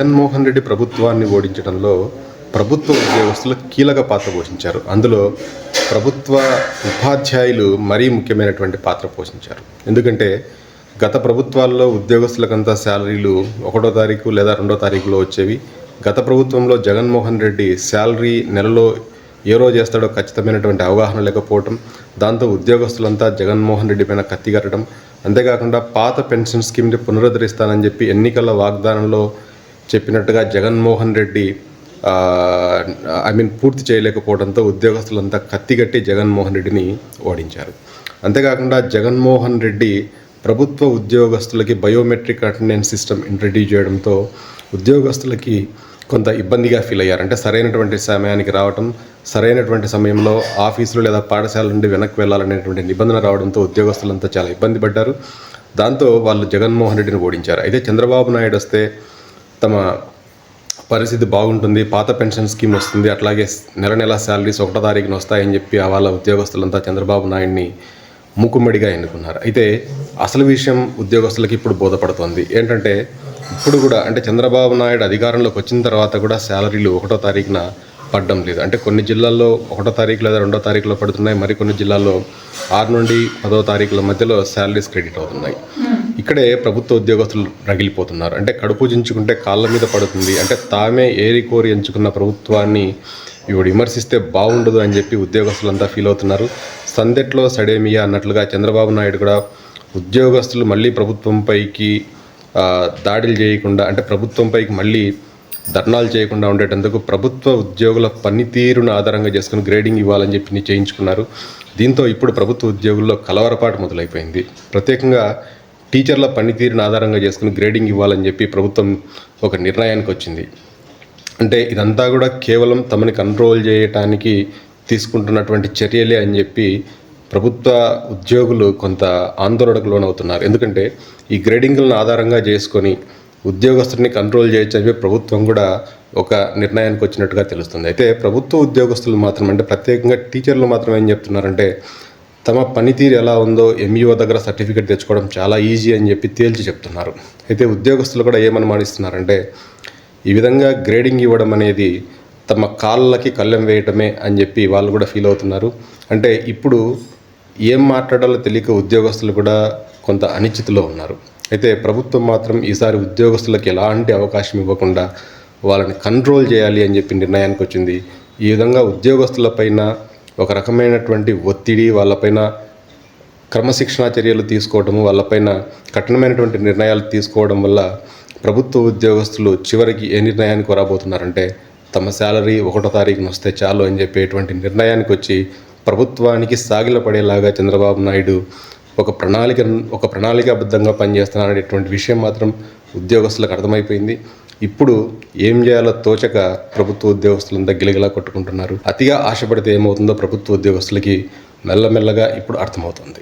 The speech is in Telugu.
జగన్మోహన్ రెడ్డి ప్రభుత్వాన్ని ఓడించడంలో ప్రభుత్వ ఉద్యోగస్తులు కీలక పాత్ర పోషించారు. అందులో ప్రభుత్వ ఉపాధ్యాయులు మరీ ముఖ్యమైనటువంటి పాత్ర పోషించారు. ఎందుకంటే గత ప్రభుత్వాల్లో ఉద్యోగస్తులకంతా శాలరీలు ఒకటో తారీఖు లేదా రెండో తారీఖులో వచ్చేవి. గత ప్రభుత్వంలో జగన్మోహన్ రెడ్డి శాలరీ నెలలో ఏ రోజు చేస్తాడో ఖచ్చితమైనటువంటి అవగాహన లేకపోవటం దాంతో ఉద్యోగస్తులంతా జగన్మోహన్ రెడ్డి పైన కత్తిగట్టడం అంతేకాకుండా పాత పెన్షన్ స్కీమ్ని పునరుద్ధరిస్తానని చెప్పి ఎన్నికల వాగ్దానంలో చెప్పినట్టుగా జగన్మోహన్ రెడ్డి ఐ మీన్ పూర్తి చేయలేకపోవడంతో ఉద్యోగస్తులంతా కత్తిగట్టి జగన్మోహన్ రెడ్డిని ఓడించారు. అంతేకాకుండా జగన్మోహన్ రెడ్డి ప్రభుత్వ ఉద్యోగస్తులకి బయోమెట్రిక్ అటెండెన్స్ సిస్టమ్ ఇంట్రడ్యూస్ చేయడంతో ఉద్యోగస్తులకి కొంత ఇబ్బందిగా ఫీల్ అయ్యారు. అంటే సరైనటువంటి సమయానికి రావటం సరైనటువంటి సమయంలో ఆఫీసులు లేదా పాఠశాల నుండి వెనక్కి వెళ్ళాలనేటువంటి నిబంధన రావడంతో ఉద్యోగస్తులంతా చాలా ఇబ్బంది పడ్డారు. దాంతో వాళ్ళు జగన్మోహన్ రెడ్డిని ఓడించారు. అయితే చంద్రబాబు నాయుడు వస్తే తమ పరిస్థితి బాగుంటుంది పాత పెన్షన్ స్కీమ్ వస్తుంది అట్లాగే నెల నెల శాలరీస్ ఒకటో తారీఖున వస్తాయని చెప్పి వాళ్ళ ఉద్యోగస్తులంతా చంద్రబాబు నాయుడిని మూకుమ్మడిగా ఎన్నుకున్నారు. అయితే అసలు విషయం ఉద్యోగస్తులకి ఇప్పుడు బోధపడుతోంది. ఏంటంటే ఇప్పుడు కూడా అంటే చంద్రబాబు నాయుడు అధికారంలోకి వచ్చిన తర్వాత కూడా శాలరీలు ఒకటో తారీఖున పడడం లేదు. అంటే కొన్ని జిల్లాల్లో ఒకటో తారీఖు లేదా రెండో తారీఖులో పడుతున్నాయి మరికొన్ని జిల్లాల్లో ఆరు నుండి పదో తారీఖుల మధ్యలో శాలరీస్ క్రెడిట్ అవుతున్నాయి. ఇక్కడే ప్రభుత్వ ఉద్యోగస్తులు రగిలిపోతున్నారు. అంటే కడుపు చించుకుంటే కాళ్ళ మీద పడుతుంది. అంటే తామే ఏరి కోరి ఎంచుకున్న ప్రభుత్వాన్ని ఇవి విమర్శిస్తే బాగుండదు అని చెప్పి ఉద్యోగస్తులంతా ఫీల్ అవుతున్నారు. సందెట్లో సడేమియా అన్నట్లుగా చంద్రబాబు నాయుడు కూడా ఉద్యోగస్తులు మళ్ళీ ప్రభుత్వంపైకి దాడులు చేయకుండా అంటే ప్రభుత్వంపైకి మళ్ళీ ధర్నాలు చేయకుండా ఉండేటందుకు ప్రభుత్వ ఉద్యోగుల పనితీరును ఆధారంగా చేసుకుని గ్రేడింగ్ ఇవ్వాలని చెప్పి చేయించుకున్నారు దీంతో ఇప్పుడు ప్రభుత్వ ఉద్యోగుల్లో కలవరపాటు మొదలైపోయింది. ప్రత్యేకంగా టీచర్ల పనితీరును ఆధారంగా చేసుకుని గ్రేడింగ్ ఇవ్వాలని చెప్పి ప్రభుత్వం ఒక నిర్ణయానికి వచ్చింది. అంటే ఇదంతా కూడా కేవలం తమని కంట్రోల్ చేయటానికి తీసుకుంటున్నటువంటి చర్యలే అని చెప్పి ప్రభుత్వ ఉద్యోగులు కొంత ఆందోళనకు లోనవుతున్నారు. ఎందుకంటే ఈ గ్రేడింగ్లను ఆధారంగా చేసుకొని ఉద్యోగస్తుల్ని కంట్రోల్ చేయొచ్చు అని చెప్పి ప్రభుత్వం కూడా ఒక నిర్ణయానికి వచ్చినట్టుగా తెలుస్తుంది. అయితే ప్రభుత్వ ఉద్యోగస్తులు మాత్రం అంటే ప్రత్యేకంగా టీచర్లు మాత్రం ఏం చెప్తున్నారంటే తమ పనితీరు ఎలా ఉందో ఎంఈఓ దగ్గర సర్టిఫికేట్ తెచ్చుకోవడం చాలా ఈజీ అని చెప్పి తేల్చి చెప్తున్నారు. అయితే ఉద్యోగస్తులు కూడా ఏమనుమానిస్తున్నారంటే ఈ విధంగా గ్రేడింగ్ ఇవ్వడం అనేది తమ కాళ్ళకి కళ్ళెం వేయటమే అని చెప్పి వాళ్ళు కూడా ఫీల్ అవుతున్నారు. అంటే ఇప్పుడు ఏం మాట్లాడాలో తెలియక ఉద్యోగస్తులు కూడా కొంత అనిశ్చితిలో ఉన్నారు. అయితే ప్రభుత్వం మాత్రం ఈసారి ఉద్యోగస్తులకు ఎలాంటి అవకాశం ఇవ్వకుండా వాళ్ళని కంట్రోల్ చేయాలి అని చెప్పి నిర్ణయానికి వచ్చింది. ఈ విధంగా ఉద్యోగస్తులపైన ఒక రకమైనటువంటి ఒత్తిడి వాళ్ళపైన క్రమశిక్షణా చర్యలు తీసుకోవడం వాళ్ళపైన కఠినమైనటువంటి నిర్ణయాలు తీసుకోవడం వల్ల ప్రభుత్వ ఉద్యోగస్తులు చివరికి ఏ నిర్ణయానికి రాబోతున్నారంటే తమ శాలరీ ఒకటో తారీఖున వస్తే చాలు అని చెప్పేటువంటి నిర్ణయానికి వచ్చి ప్రభుత్వానికి సాగిలపడేలాగా చంద్రబాబు నాయుడు ఒక ప్రణాళిక ఒక ప్రణాళికాబద్ధంగా పనిచేస్తున్నారనేటువంటి విషయం మాత్రం ఉద్యోగస్తులకు అర్థమైపోయింది. ఇప్పుడు ఏం చేయాలో తోచక ప్రభుత్వ ఉద్యోగస్తులంతా గిలగిలా కొట్టుకుంటున్నారు. అతిగా ఆశపడితే ఏమవుతుందో ప్రభుత్వ ఉద్యోగస్తులకి మెల్లమెల్లగా ఇప్పుడు అర్థమవుతుంది.